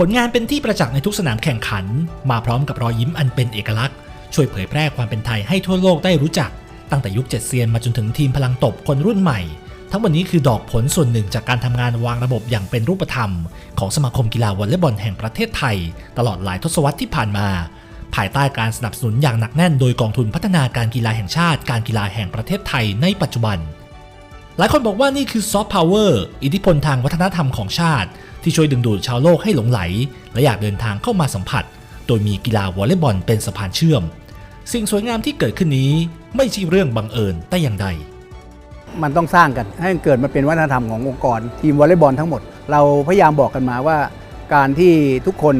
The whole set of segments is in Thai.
ผลงานเป็นที่ประจักษ์ในทุกสนามแข่งขัน มาพร้อมกับรอยยิ้มอันเป็นเอกลักษณ์ ช่วยเผยแพร่ความเป็นไทยให้ทั่วโลกได้รู้จัก ตั้งแต่ยุคเจ็ดเซียนมาจนถึงทีมพลังตบคนรุ่นใหม่ ทั้งหมดนี้คือดอกผลส่วนหนึ่งจากการทำงานวางระบบอย่างเป็นรูปธรรม ของสมาคมกีฬาวอลเลย์บอลแห่งประเทศไทย ตลอดหลายทศวรรษที่ผ่านมา ภายใต้การสนับสนุนอย่างหนักแน่น โดยกองทุนพัฒนาการกีฬาแห่งชาติ การกีฬาแห่งประเทศไทยในปัจจุบันหลายคนบอกว่านี่คือซอฟต์พาวเวอร์อิทธิพลทางวัฒนธรรมของชาติ ที่ช่วยดึงดูดชาวโลกให้หลงไหล และอยากเดินทางเข้ามาสัมผัส โดยมีกีฬาวอลเลย์บอลเป็นสะพานเชื่อม สิ่งสวยงามที่เกิดขึ้นนี้ไม่ใช่เรื่องบังเอิญแต่อย่างใด มันต้องสร้างกันให้เกิดมาเป็นวัฒนธรรมขององค์กร ทีมวอลเลย์บอลทั้งหมด เราพยายามบอกกันมาว่า การที่ทุกคน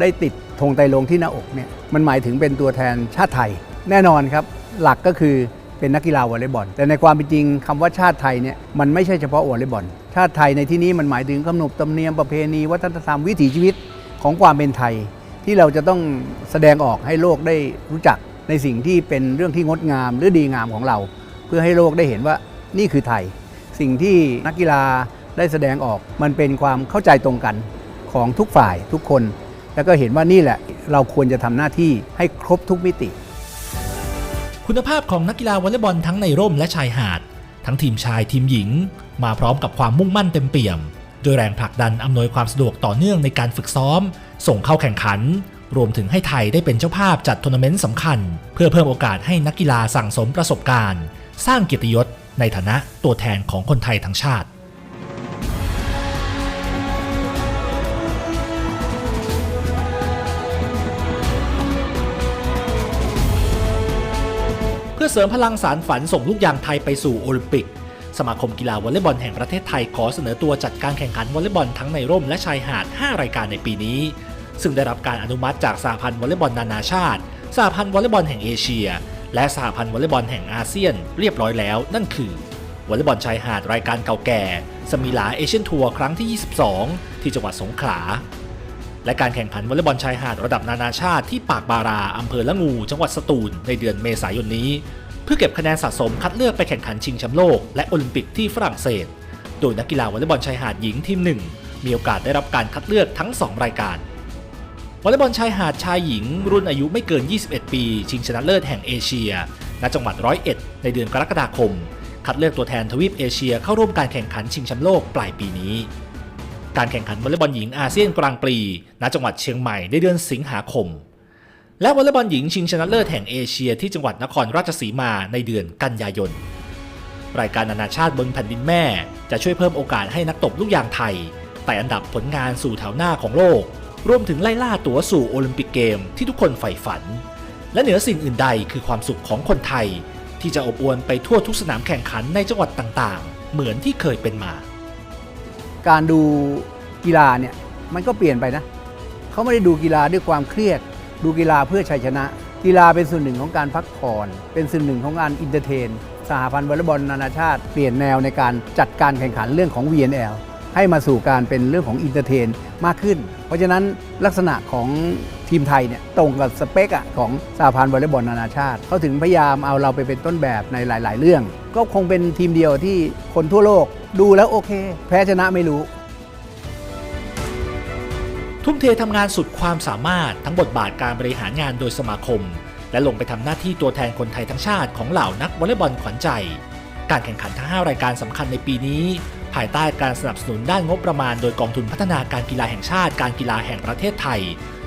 ได้ติดธงไตรลงที่หน้าอกเนี่ยมันหมายถึงเป็นตัวแทนชาติไทย แน่นอนครับ หลักก็คือ เป็นนักกีฬาวอลเลย์บอล แต่ในความเป็นจริงคำว่าชาติไทยเนี่ยมันไม่ใช่เฉพาะวอลเลย์บอล ชาติไทยในที่นี้มันหมายถึงขนบธรรมเนียมประเพณี วัฒนธรรมวิถีชีวิตของความเป็นไทย ที่เราจะต้องแสดงออกให้โลกได้รู้จักในสิ่งที่เป็นเรื่องที่งดงามหรือดีงามของเรา เพื่อให้โลกได้เห็นว่านี่คือไทย สิ่งที่นักกีฬาได้แสดงออกมันเป็นความเข้าใจตรงกันของทุกฝ่ายทุกคน แล้วก็เห็นว่านี่แหละเราควรจะทำหน้าที่ให้ครบทุกมิติ คุณภาพของนักกีฬาวอลเลย์บอลทั้งในร่มและชายหาด ทั้งทีมชายทีมหญิง มาพร้อมกับความมุ่งมั่นเต็มเปี่ยม โดยแรงผลักดันอำนวยความสะดวกต่อเนื่องในการฝึกซ้อม ส่งเข้าแข่งขัน รวมถึงให้ไทยได้เป็นเจ้าภาพจัดทัวร์นาเมนต์สำคัญ เพื่อเพิ่มโอกาสให้นักกีฬาสั่งสมประสบการณ์ สร้างเกียรติยศในฐานะตัวแทนของคนไทยทั้งชาติ พื่อเสริมพลังสารฝันส่งลูกยางไทยไปสู่โอลิมปิก สมาคมกีฬาวอลเลย์บอลแห่งประเทศไทยขอเสนอตัวจัดการแข่งขันวอลเลย์บอลทั้งในร่มและชายหาด 5 รายการในปีนี้ ซึ่งได้รับการอนุมัติจากสหพันธ์วอลเลย์บอลนานาชาติ สหพันธ์วอลเลย์บอลแห่งเอเชีย และสหพันธ์วอลเลย์บอลแห่งอาเซียน เรียบร้อยแล้ว นั่นคือวอลเลย์บอลชายหาดรายการเก่าแก่ สมิลาเอเชียนทัวร์ครั้งที่ 22 ที่จังหวัดสงขลา และการแข่งขันวอลเลย์บอลชายหาดระดับนานาชาติที่ปากบาราอำเภอละงู จังหวัดสตูลในเดือนเมษายนนี้ เพื่อเก็บคะแนนสะสมคัดเลือกไปแข่งขันชิงแชมป์โลกและโอลิมปิกที่ฝรั่งเศส โดยนักกีฬาวอลเลย์บอลชายหาดหญิงทีมหนึ่งมีโอกาสได้รับการคัดเลือกทั้ง 2 รายการวอลเลย์บอลชายหาดชายหญิง รุ่นอายุไม่เกิน 21 ปี ชิงชนะเลิศแห่งเอเชีย ณ จังหวัดร้อยเอ็ดในเดือนกรกฎาคม คัดเลือกตัวแทนทวีปเอเชียเข้าร่วมการแข่งขันชิงแชมป์โลกปลายปีนี้ การแข่งขันวอลเลย์บอลหญิงอาเซียนกลางปี ณ จังหวัดเชียงใหม่ในเดือนสิงหาคม และวอลเลย์บอลหญิงชิงชนะเลิศแห่งเอเชียที่จังหวัดนครราชสีมาในเดือนกันยายน รายการนานาชาติบนแผ่นดินแม่ จะช่วยเพิ่มโอกาสให้นักตบลูกยางไทยไต่อันดับผลงานสู่แถวหน้าของโลก รวมถึงไล่ล่าตั๋วสู่โอลิมปิกเกมที่ทุกคนใฝ่ฝัน และเหนือสิ่งอื่นใดคือความสุขของคนไทย ที่จะอบอวลไปทั่วทุกสนามแข่งขันในจังหวัดต่างๆ เหมือนที่เคยเป็นมา การดูกีฬาเนี่ยมันก็เปลี่ยนไปนะเขาไม่ได้ดูกีฬาด้วยความเครียด ดูกีฬาเพื่อชัยชนะ กีฬาเป็นส่วนหนึ่งของการพักผ่อน เป็นส่วนหนึ่งของการอินเตอร์เทน สหพันธ์วอลเลย์บอลนานาชาติเปลี่ยนแนวในการจัดการแข่งขันเรื่องของ VNL ให้มาสู่การเป็นเรื่องของอินเตอร์เทนมากขึ้น เพราะฉะนั้นลักษณะของ ทีมไทยเนี่ยตรงกับสเปกอะของสหพันธ์วอลเลย์บอลนานาชาติเขาถึงพยายามเอาเราไปเป็นต้นแบบในหลาย ๆ เรื่อง ก็คงเป็นทีมเดียวที่คนทั่วโลกดูแล้วโอเค แพ้ชนะไม่รู้ ทุ่มเททำงานสุดความสามารถทั้งบทบาทการบริหารงานโดยสมาคม และลงไปทำหน้าที่ตัวแทนคนไทยทั้งชาติของเหล่านักวอลเลย์บอลขวัญใจ การแข่งขันทั้ง 5 รายการสำคัญในปีนี้ ภายใต้การสนับสนุนด้านงบประมาณโดยกองทุนพัฒนาการกีฬาแห่งชาติการกีฬาแห่งประเทศไทย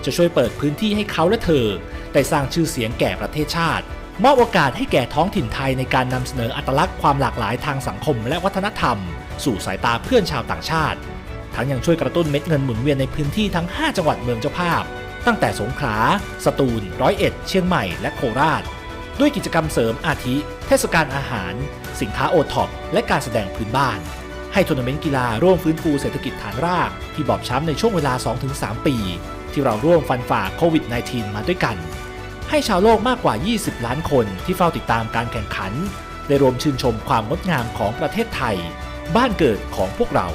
จะช่วยเปิดพื้นที่ให้เขาและเธอ ได้สร้างชื่อเสียงแก่ประเทศชาติ มอบโอกาสให้แก่ท้องถิ่นไทยในการนำเสนออัตลักษณ์ความหลากหลายทางสังคมและวัฒนธรรม สู่สายตาเพื่อนชาวต่างชาติ ทั้งยังช่วยกระตุ้นเม็ดเงินหมุนเวียนในพื้นที่ทั้ง 5 จังหวัดเมืองเจ้าภาพ ตั้งแต่สงขลาสตูล ร้อยเอ็ด เชียงใหม่ และโคราช ด้วยกิจกรรมเสริมอาทิ เทศกาลอาหาร สินค้าโอท็อปและการแสดงพื้นบ้าน ให้ทัวร์นาเมนต์กีฬาร่วมฟื้นฟูเศรษฐกิจฐานราก ที่บอบช้ำในช่วงเวลา 2-3 ปี ที่เราร่วมฟันฝ่าโควิด -19 มาด้วยกัน ให้ชาวโลกมากกว่า 20 ล้านคนที่เฝ้าติดตามการแข่งขัน ได้รวมชื่นชมความงดงามของประเทศไทย บ้านเกิดของพวกเรา